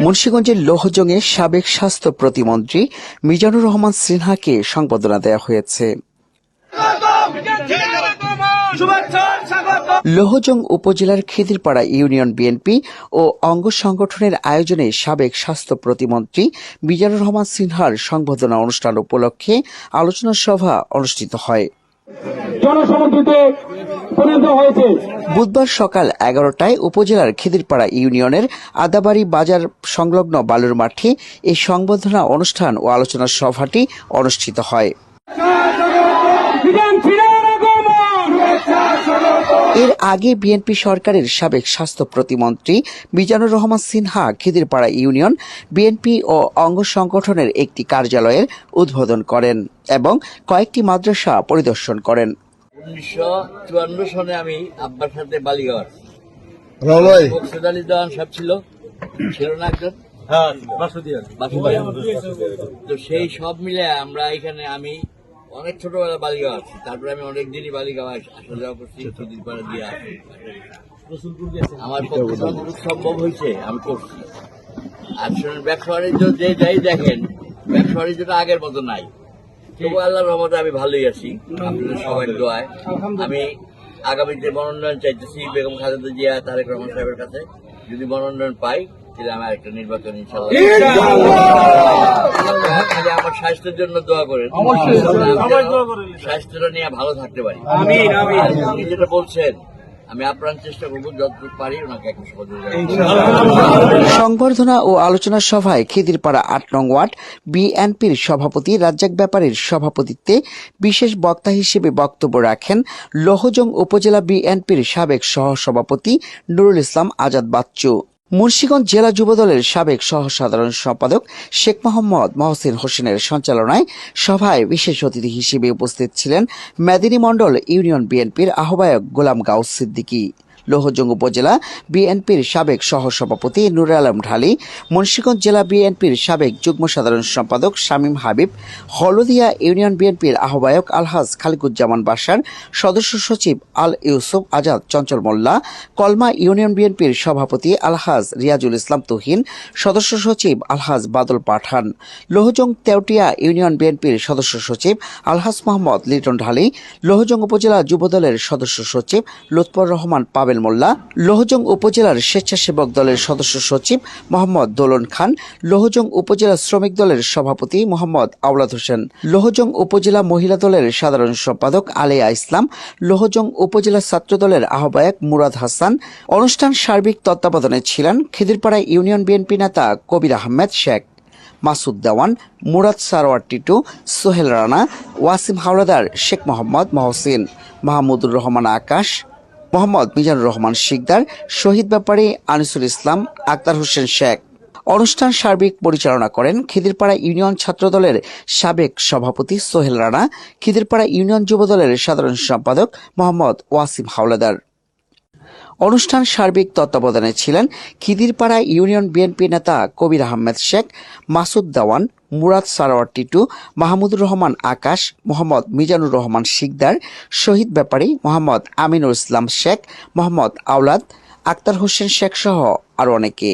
মুন্সিগঞ্জের লোহজংয়ে সাবেক স্বাস্থ্য প্রতিমন্ত্রী মিজানুর রহমান সিনহাকে সংবর্ধনা দেওয়া হয়েছে। লোহজং উপজেলার খিদিরপাড়া ইউনিয়ন বিএনপি ও অঙ্গ সংগঠনের আয়োজনে সাবেক স্বাস্থ্য প্রতিমন্ত্রী মিজানুর রহমান সিনহার সংবর্ধনা অনুষ্ঠান উপলক্ষে আলোচনা সভা অনুষ্ঠিত হয়। জনসমুদ্রিতে পরিণত হয়েছে। বুধবার সকাল এগারোটায় উপজেলার খিদিরপাড়া ইউনিয়নের আদাবাড়ি বাজার সংলগ্ন বালুর মাঠে এই সংবর্ধনা অনুষ্ঠান ও আলোচনা সভাটি অনুষ্ঠিত হয়। এর আগে বিএনপি সরকারের সাবেক স্বাস্থ্য প্রতিমন্ত্রী মিজানুর রহমান সিনহা খিদিরপাড়া ইউনিয়ন বিএনপি ও অঙ্গ সংগঠনের একটি কার্যালয়ের উদ্বোধন করেন এবং কয়েকটি মাদ্রাসা পরিদর্শন করেন। উনিশশো চুয়ান্ন সনে আমি আব্বার সাথে বালিগড়। রলয় দেওয়ান সাহেব ছিল। ছিল না একজন? তো সেই সব মিলে আমরা এখানে আমি অনেক ছোটবেলা বালিগাঁও আছি। তারপরে আমি অনেক দিনই বালিগাঁও আস- যাওয়া করছি সুদিন পাড়া দিয়ে আসি। আমার পক্ষে যতটুকু সম্ভব হয়েছে আমি করছি। আর শুনুন ব্যবসা বাণিজ্য যে যাই দেখেন ব্যবসা বাণিজ্যটা আগের মতো নাই। তবু আল্লাহর রহমতে আমি ভালোই আছি আপনাদের সবাই দোয়ায়। আমি আগামীতে মনোনয়ন চাইতেছি বেগম খালেদা জিয়া তারেক রহমান সাহেবের কাছে যদি মনোনয়ন পাই তাহলে আমি আরেকটা নির্বাচন ইনশাল্লাহ স্বাস্থ্যের জন্য দোয়া করেন। স্বাস্থ্যটা নিয়ে ভালো থাকতে পারি। আপনি যেটা বলছেন আমি আপ্রাণ চেষ্টা করব যতটুকু পারি ওনাকে একটু সংবর্ধনা ও আলোচনা সভায় খিদিরপাড়া আট নং ওয়ার্ড বিএনপির সভাপতি রাজ্জাক ব্যাপারীর সভাপতিত্বে বিশেষ বক্তা হিসেবে বক্তব্য রাখেন লোহজং উপজেলা বিএনপির সাবেক সহসভাপতি নুরুল ইসলাম আজাদ বাচ্চু। মুন্সিগঞ্জ জেলা যুবদলের সাবেক সহসাধারণ সম্পাদক শেখ মোহাম্মদ মহসিন হোসেনের সঞ্চালনায় সভায় বিশেষ অতিথি হিসেবে উপস্থিত ছিলেন মেদিনী মণ্ডল ইউনিয়ন বিএনপির আহ্বায়ক গোলাম গাউস সিদ্দিকী। লোহজং উপজেলা বিএনপির সাবেক সহসভাপতি নুর আলম ঢালি, মুন্সিগঞ্জ জেলা বিএনপির সাবেক যুগ্ম সাধারণ সম্পাদক শামীম হাবিব, হলদিয়া ইউনিয়ন বিএনপির আহ্বায়ক আলহাজ খালিকুজ্জামান বাসার সদস্য সচিব আল ইউসুফ আজাদ চঞ্চল মোল্লা, কলমা ইউনিয়ন বিএনপির সভাপতি আলহাজ রিয়াজুল ইসলাম তুহিন, সদস্য সচিব আলহাজ বাদল পাঠান। লোহজং তেওটিয়া ইউনিয়ন বিএনপির সদস্য সচিব আলহাজ মোহাম্মদ লিটন ঢালি, লোহজং উপজেলা যুবদলের সদস্য সচিব লুৎফর রহমান পাবেল মোল্লা, লোহজং উপজেলার স্বেচ্ছাসেবক দলের সদস্য সচিব মোহাম্মদ দোলন খান, লোহজং উপজেলা শ্রমিক দলের সভাপতি মোহাম্মদ আওলাদ হোসেন, লোহজং উপজেলা মহিলা দলের সাধারণ সম্পাদক আলেয়া ইসলাম, লোহজং উপজেলা ছাত্র দলের আহ্বায়ক মুরাদ হাসান, অনুষ্ঠান সার্বিক তত্ত্বাবধানে ছিলেন খিদিরপাড়া ইউনিয়ন বিএনপি নেতা কবির আহমেদ শেখ, মাসুদ দেওয়ান, মুরাদ সারোয়ার টিটু, সোহেল রানা, ওয়াসিম হাওলাদার শেখ মোহাম্মদ মহসিন, মাহমুদুর রহমান আকাশ মোহাম্মদ মিজানুর রহমান শিকদার, শহীদ ব্যাপারী আনিসুল ইসলাম, আক্তার হোসেন শেখ। অনুষ্ঠান সার্বিক পরিচালনা করেন খিদিরপাড়া ইউনিয়ন ছাত্রদলের সাবেক সভাপতি সোহেল রানা, খিদিরপাড়া ইউনিয়ন যুবদলের সাধারণ সম্পাদক মোহাম্মদ ওয়াসিম হাওলাদার। অনুষ্ঠান সার্বিক তত্ত্বাবধানে ছিলেন খিদিরপাড়া ইউনিয়ন বিএনপি নেতা কবির আহমেদ শেখ, মাসুদ দেওয়ান মুরাদ সারোয়ার টিটু মাহমুদুর রহমান আকাশ, মোহাম্মদ মিজানুর রহমান শিকদার, শহীদ ব্যাপারী মোহাম্মদ আমিনুল ইসলাম শেখ, মোহাম্মদ আওলাদ, আক্তার হোসেন শেখ সহ আরও অনেকে।